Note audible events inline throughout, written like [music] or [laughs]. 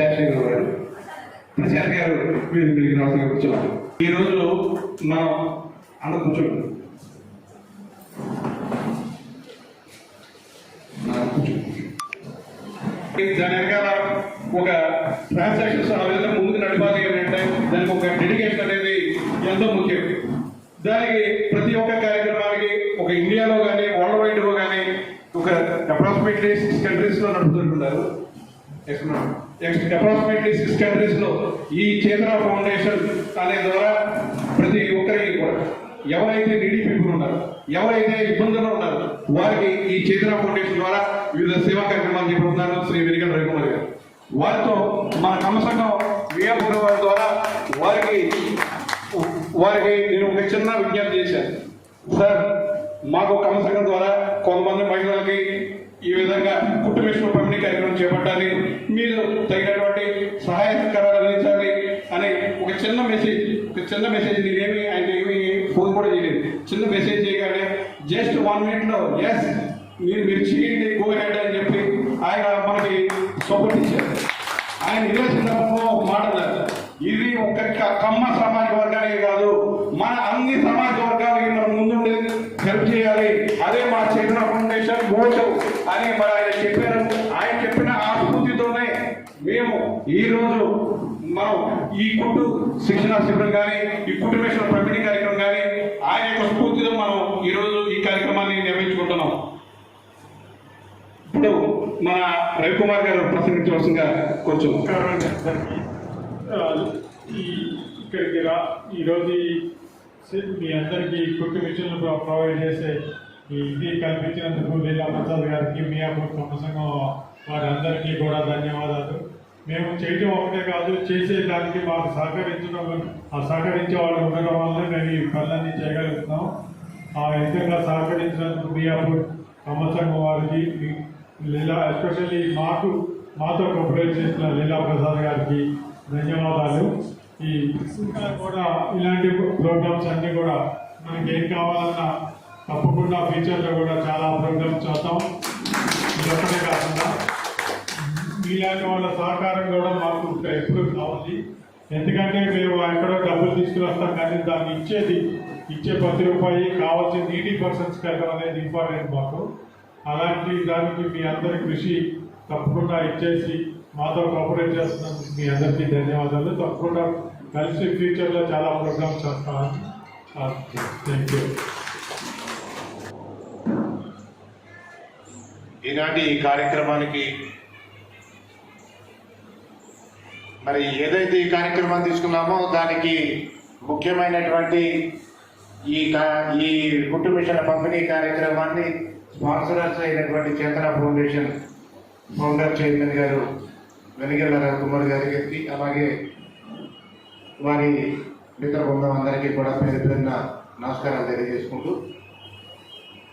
శేషగిరి గారు ప్రశాంత్ గారు మీరు మీకు రాసిన కూర్చోండి ఈరోజు మనం అందరూ కూర్చోండి. దాని వెనకాల ఒక ట్రాన్సాక్షన్స్ ఆ విధంగా ముందుకు నడపాలి అంటే దానికి ఒక డెడికేషన్ అనేది ఎంతో ముఖ్యం. దానికి ప్రతి ఒక్క కార్యక్రమానికి ఒక ఇండియాలో కానీ వరల్డ్ వైడ్లో కానీ ఒక అప్రాక్సిమేట్లీ సిక్స్ నడుపుతుంటున్నారు లో నెక్స్ట్ అప్రాక్సిమేట్లీ సిక్స్ కంట్రీస్లో ఈ చేతన ఫౌండేషన్ అనే ద్వారా ప్రతి ఒక్కరికి కూడా ఎవరైతే నీడీ పీపుల్ ఉన్నారు ఎవరైతే ఇబ్బందుల్లో ఉన్నారు వారికి ఈ చేతన ఫౌండేషన్ ద్వారా వివిధ సేవా కార్యక్రమాలు చేపడుతున్నారు శ్రీ వెనుకల రవికుమార్ గారు. వారితో మన కమ్మ సంఘం వియాపురం వారి ద్వారా వారికి వారికి నేను ఒక చిన్న విజ్ఞప్తి చేశాను. సార్ మాకు కమ్మ ద్వారా కొంతమంది మహిళలకి ఈ విధంగా కుటుంబేశ్వర పంపిణీ కార్యక్రమం చేపట్టాలి. మీరు తగినటువంటి సహాయకరాలు అందించాలి అనే ఒక చిన్న మెసేజ్ ఒక చిన్న మెసేజ్ నేనేమి ఆయన ఏమి ఫోన్ కూడా చేయలేదు. చిన్న మెసేజ్ చేయగానే జస్ట్ వన్ మినిట్లో ఎస్ మీరు మీరు చేయండి గో హెడ్ అని చెప్పి ఆయన మనకి సపోర్ట్ ఇచ్చారు. ఆయన ఇదే సందర్భంలో ఒక మాట ఇది ఒక కమ్మ సామాజిక వర్గానికి కాదు మన అన్ని చేయాలి. అదే మా చైతన్య ఫౌండేషన్ గోచు అని మరి ఆయన చెప్పారు. ఆయన చెప్పిన ఆ స్ఫూర్తితోనే మేము ఈ రోజు మనం ఈ కుట్టు శిక్షణ శిబిరం కానీ ఈ కుటుంబేశ్వర పంపిణీ కార్యక్రమం కానీ ఆయన యొక్క స్ఫూర్తితో మనం ఈ ఈ కార్యక్రమాన్ని నిర్వహించుకుంటున్నాం. ఇప్పుడు మన రవికుమార్ గారు ప్రసంగించవలసిందిగా కొంచెం ఇక్కడికి రా. ఈరోజు మీ అందరికీ కుట్టు మిషన్లు ప్రొవైడ్ చేసే ఈ ఇది కల్పించినందుకు లీలా ప్రసాద్ గారికి మియాపూర్ కుటుంబ సంఘం వారందరికీ కూడా ధన్యవాదాలు. మేము చేయటం ఒకటే కాదు చేసే దానికి మాకు సహకరించడం ఆ సహకరించే వాళ్ళు ఉండడం వల్ల మేము ఈ పనులన్నీ చేయగలుగుతున్నాం. ఆ విధంగా సహకరించినందుకు మియాపూర్ కుటుంబ సంఘం వారికి లీలా ఎస్పెషల్లీ మాకు మాతో కోఆపరేట్ చేసిన లీలా ప్రసాద్ గారికి ధన్యవాదాలు. ఈ ఇంకా కూడా ఇలాంటి ప్రోగ్రామ్స్ అన్నీ కూడా మనకి ఏం కావాలన్నా తప్పకుండా ఫ్యూచర్లో కూడా చాలా ప్రోగ్రామ్స్ చేస్తాం ఇదొక్కటే కాకుండా మీలాంటి వాళ్ళ సహకారం కూడా మాకు ఎప్పుడు కావాలి. ఎందుకంటే మేము ఎక్కడో డబ్బులు తీసుకుని వస్తాం కానీ దాన్ని ఇచ్చేది ఇచ్చే ప్రతి రూపాయి కావాల్సిన నీటి పర్సన్స్ వెళ్ళడం అనేది ఇంపార్టెంట్ మాకు. అలాంటి దానికి మీ అందరి కృషి తప్పకుండా ఇచ్చేసి మాతో కోఆపరేట్ చేస్తున్నందుకు మీ అందరికీ ధన్యవాదాలు. తప్పకుండా కలిసి ఫ్యూచర్లో చాలా ప్రోగ్రామ్స్ చేస్తామని థ్యాంక్ యూ ఈనాటి ఈ కార్యక్రమానికి మరి ఏదైతే ఈ కార్యక్రమం తీసుకున్నామో దానికి ముఖ్యమైనటువంటి ఈ కా- ఈ గుట్టు మిషన్ల పంపిణీ కార్యక్రమాన్ని స్పాన్సరర్స్ అయినటువంటి చేతన ఫౌండేషన్ ఫౌండర్ చైర్మన్ గారు వెనిగల్ల రవికుమార్ గారికి అలాగే వారి మిత్ర బృందం అందరికీ కూడా పేరు పేరున నమస్కారాలు తెలియజేసుకుంటూ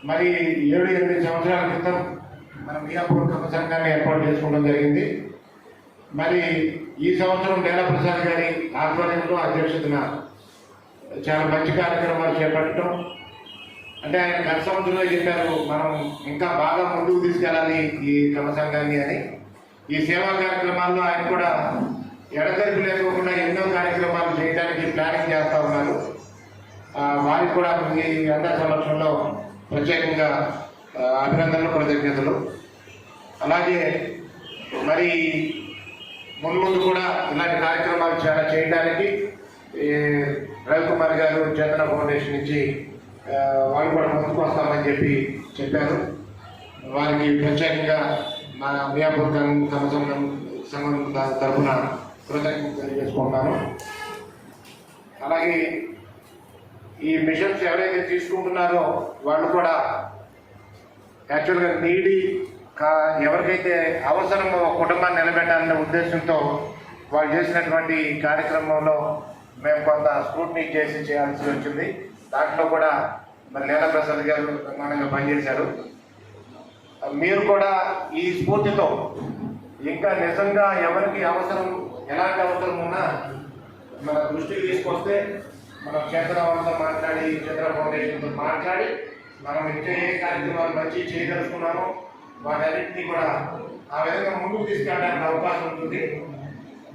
మరి ఏడు ఎనిమిది సంవత్సరాల క్రితం మనం మియాపూర్ కమ్మ సంఘాన్ని ఏర్పాటు చేసుకోవడం జరిగింది. మరి ఈ సంవత్సరం డేలా ప్రసాద్ గారి ఆధ్వర్యంలో అధ్యక్షతన చాలా మంచి కార్యక్రమాలు చేపట్టడం. అంటే ఆయన గత సంవత్సరంలో చెప్పారు మనం ఇంకా బాగా ముందుకు తీసుకెళ్ళాలి ఈ కమ్మ సంఘాన్ని అని. ఈ సేవా కార్యక్రమాల్లో ఆయన కూడా ఎడతెరిపి లేకోకుండా ఎన్నో కార్యక్రమాలు చేయడానికి ప్లానింగ్ చేస్తూ ఉన్నారు. వారికి కూడా మీ అందరి సంరక్షణలో ప్రత్యేకంగా అభినందనలు కృతజ్ఞతలు. అలాగే మరి ముందు ముందు కూడా ఇలాంటి కార్యక్రమాలు చాలా చేయడానికి రవికుమార్ గారు చేతన ఫౌండేషన్ నుంచి ఆ, వాళ్ళు కూడా ముందుకు వస్తామని చెప్పి చెప్పారు. వారికి ప్రత్యేకంగా మా మియాపూర్ సంఘం సంఘం త- తరఫున కృతజ్ఞతలు తెలియజేసుకుంటాను అలాగే ఈ మిషన్స్ ఎవరైతే తీసుకుంటున్నారో వాళ్ళు కూడా యాక్చువల్గా నీడి కా ఎవరికైతే అవసరమో కుటుంబాన్ని నిలబెట్టాలనే ఉద్దేశంతో వాళ్ళు చేసినటువంటి కార్యక్రమంలో మేము కొంత స్క్రూట్నీ చేసి చేయాల్సి వచ్చింది. దాంట్లో కూడా మరి లీలా ప్రసాద్ గారు ప్రమాణంగా పనిచేశారు. మీరు కూడా ఈ స్ఫూర్తితో ఇంకా నిజంగా ఎవరికి అవసరం ఎలాంటి అవసరం ఉన్నా మన దృష్టికి తీసుకొస్తే మనం చంద్రబాబుతో మాట్లాడి చంద్ర ఫౌండేషన్తో మాట్లాడి మనం ఇచ్చే ఏ కార్యక్రమాలు మంచి చేయదలుచుకున్నామో వాటన్నింటినీ కూడా ఆ విధంగా ముందుకు తీసుకెళ్ళడానికి అవకాశం ఉంటుంది.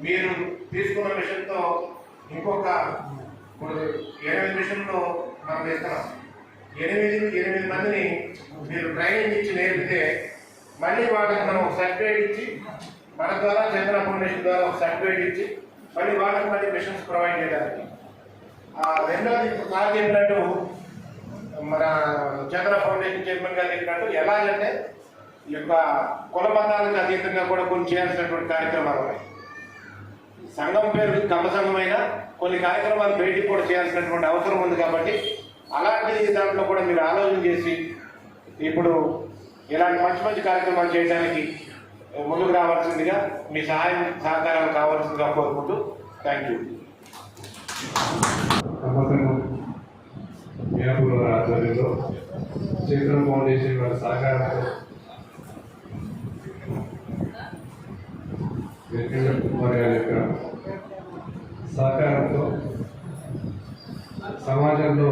మీరు తీసుకున్న మిషన్తో ఇంకొక ఇప్పుడు ఎనిమిది మిషన్లో మనం ఇస్తున్నాం ఎనిమిది ఎనిమిది మందిని మీరు ట్రైనింగ్ ఇచ్చి నేర్పితే మళ్ళీ వాళ్ళకి మనం సర్టిఫికేట్ ఇచ్చి మన ద్వారా చంద్ర ఫౌండేషన్ ద్వారా ఒక సర్టిఫికేట్ ఇచ్చి మళ్ళీ వాళ్ళకి మళ్ళీ మిషన్స్ ప్రొవైడ్ చేయడానికి. ఆ రెండోది ఇప్పుడు సార్ చెప్పినట్టు మన చంద్ర ఫౌండేషన్ చైర్మన్ గారు చెప్పినట్టు ఎలాగంటే ఈ యొక్క కుల మతాలకు అతీతంగా కూడా కొన్ని చేయాల్సినటువంటి కార్యక్రమాలు ఉన్నాయి. సంఘం పేరు కమ్మ సంఘమైన కొన్ని కార్యక్రమాలు బయటికి కూడా చేయాల్సినటువంటి అవసరం ఉంది కాబట్టి అలాంటి దాంట్లో కూడా మీరు ఆలోచన చేసి ఇప్పుడు ఇలాంటి మంచి మంచి కార్యక్రమాలు చేయడానికి ముందుకు రావాల్సిందిగా మీ సహాయం సహకారాలు కావాల్సిందిగా కోరుకుంటూ థ్యాంక్ యూ నమ్మకం ఆధ్వర్యంలో చైతన్య ఫౌండేషన్ వారి సహకారంతో వెంకట కుమార్ గారి యొక్క సహకారంతో సమాజంలో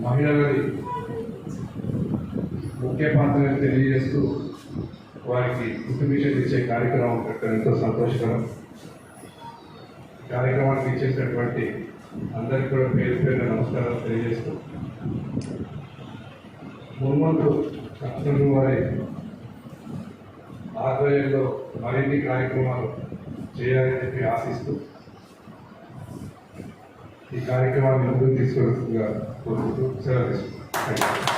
మహిళలని ముఖ్య పాత్రని తెలియజేస్తూ వారికి ఇన్ఫర్మేషన్ ఇచ్చే కార్యక్రమం పెట్టడం ఎంతో సంతోషకరం. కార్యక్రమానికి ఇచ్చేసినటువంటి అందరికీ కూడా పేరు పేరు నమస్కారాలు తెలియజేస్తూ మున్మంతు వారి ఆధ్వర్యంలో మరిన్ని కార్యక్రమాలు చేయాలని చెప్పి ఆశిస్తూ ఈ కార్యక్రమాన్ని ముందుకు తీసుకెళ్తుందిగా కోరుకుంటూ సెలవు తీసుకుంటాను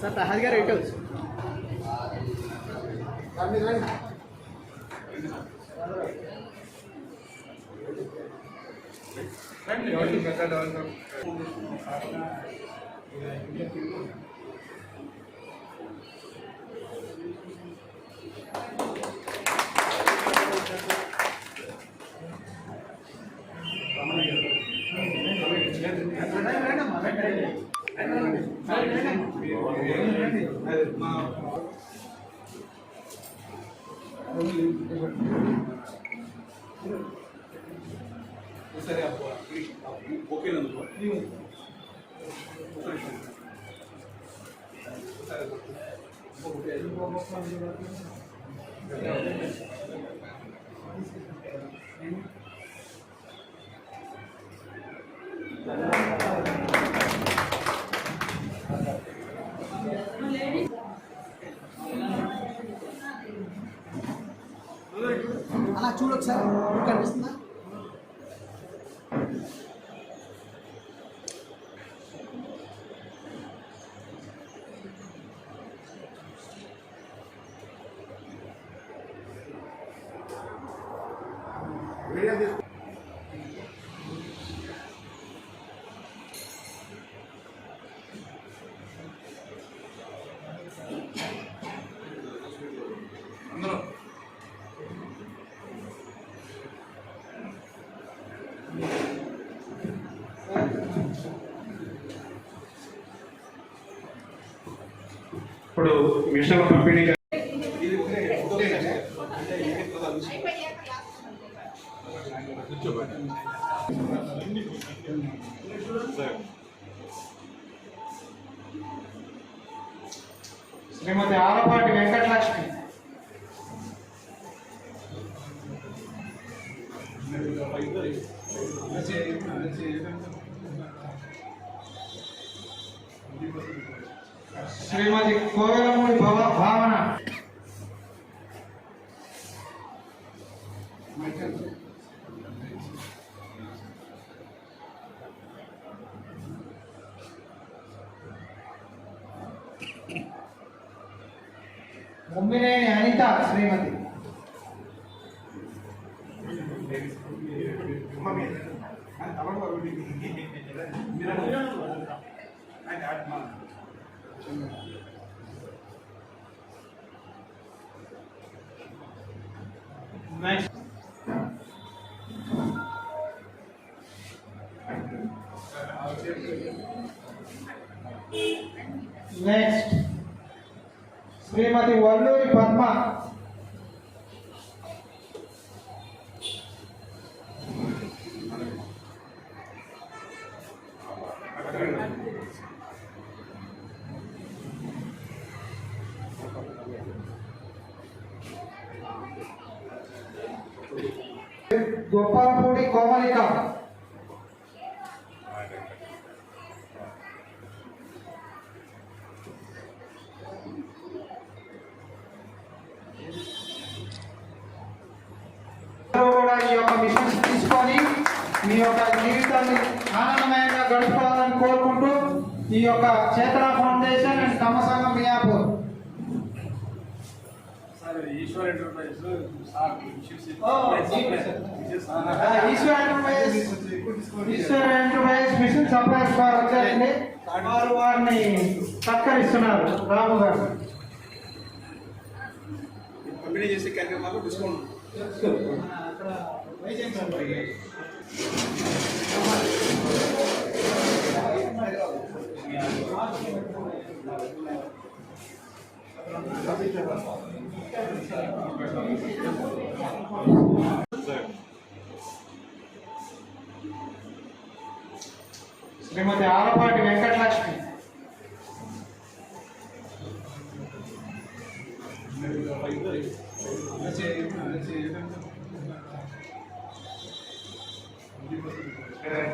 సార్ తహాద్ గారు ఎటు అలా ఒకసారి కనిపిస్తుందా ఇప్పుడు మిషన్ పంపిణీ శ్రీమతి ఆలపాటి వెంకటలక్ష్మి. శ్రీమతి కోయలమూడి భవ భావన ముమ్మినేని అనిత శ్రీమతి మీరు नेक्स्ट श्रीमती वल्लूरी पद्मा గొప్పలపూడి కోమలిక. అందరూ కూడా ఈ యొక్క మిషన్స్ తీసుకొని మీ యొక్క జీవితాన్ని ఆనందమయంగా గడుపుకోవాలని కోరుకుంటూ ఈ యొక్క చేతన ఫౌండేషన్ అండ్ తమ సంఘం Miyapur Eswar enterprise Eswar enterprise mission supplies వారు వచ్చారండి వారు వారిని సత్కరిస్తున్నారు. రాము గారు. పంపిణీ చేసే కార్యక్రమాలు డిస్కౌంట్. శ్రీమతి ఆలపాటి వెంకటలక్ష్మి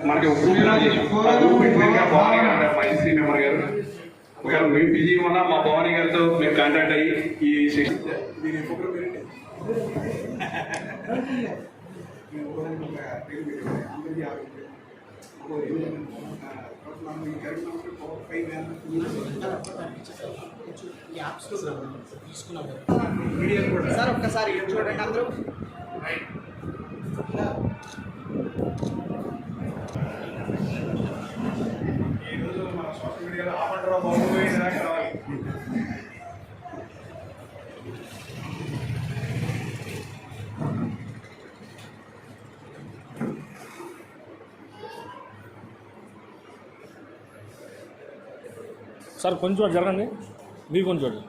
మనకి ఒక గ్రూప్ లాంచ్ చేసాం. ఆ గ్రూప్ పెట్టినాక భవానీ గారు అంటారు, మా ఎస్సీ మెంబర్ గారు ఒకవేళ మేము బిజీ ఉన్నా మా భవానీ గారితో మేము కాంటాక్ట్ అయ్యి ఈ సెషన్ [laughs] దీని సార్ ఒక్కసారి చూడండి అందరూ. ఈ రోజు మన సోషల్ మీడియాలో ఆపంటారా బాబు సార్ కొంచెం అటు జరగండి మీరు కొంచెం అటు.